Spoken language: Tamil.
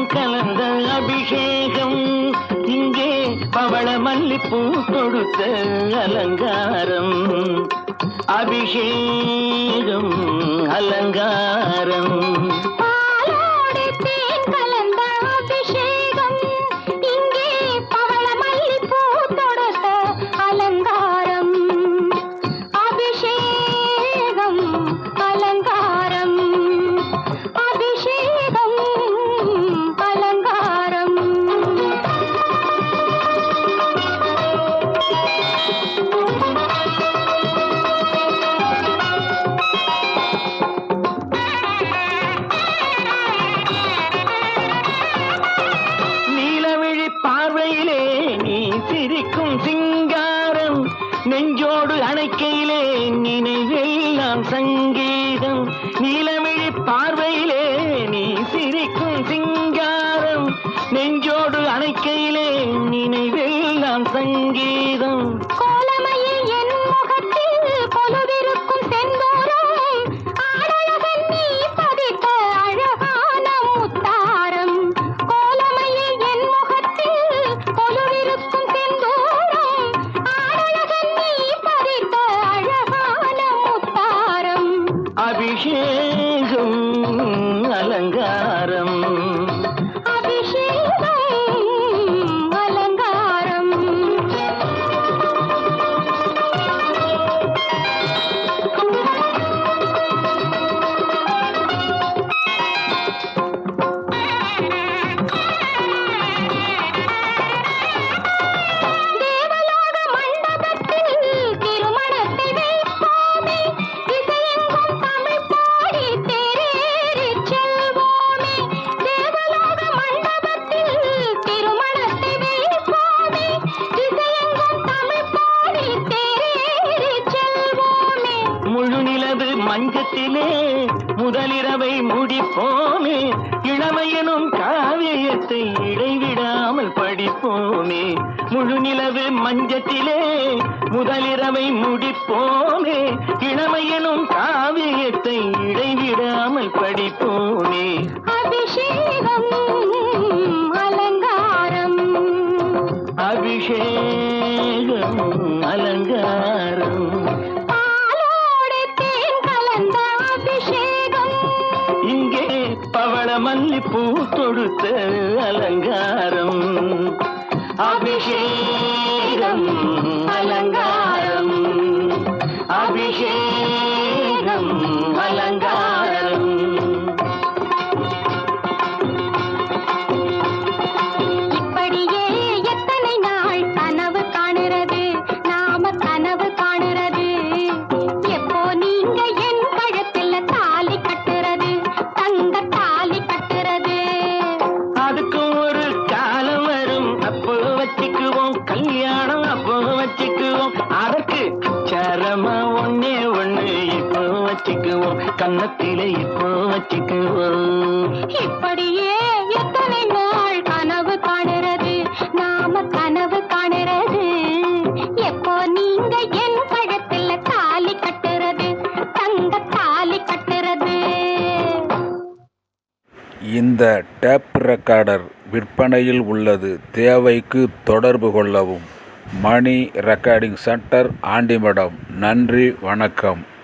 தேன் கலந்த அபிஷேகம். இங்கே பவள மல்லிப்பூ கொடுத்த அலங்காரம். அபிஷேகம் அலங்காரம். நெஞ்சோடு அணைக்கையிலே நினைவெல்லாம் சங்கீதம் நீலமிழி பார்வையிலே நீ சிரிக்கும் சிங்காரம் நெஞ்சோடு அணைக்கையிலே நினைவெல்லாம் சங்கீதம். அபிஷேகம் அலங்கார மஞ்சத்திலே முதலிரவை முடிப்போமே. இளமையனும் காவியத்தை இடைவிடாமல் படிப்போமே. முழு நிலவு மஞ்சத்திலே முதலிரவை முடிப்போமே. இளமையனும் காவியத்தை இடைவிடாமல் படிப்போமே. அபிஷேகம் அலங்காரம். அபிஷேகம் அலங்காரம். பவள மல்லிப்பூ தொடுத்த அலங்காரம். அபிஷேகம் அலங்காரம். வச்சுக்குவோம். கன்னத்திலே இப்போ வச்சுக்குவோம். இப்படியே எத்தனை நாள் கனவு காணுறது? நாம கனவு காணுறது. எப்போ நீங்க என் கழுத்துல தாலி கட்டுறது? தங்க தாலி கட்டுறது. இந்த டேப் ரெக்கார்டர் விற்பனையில் உள்ளது. தேவைக்கு தொடர்பு கொள்ளவும். Mani recording centre Andimadam. நன்றி வணக்கம்.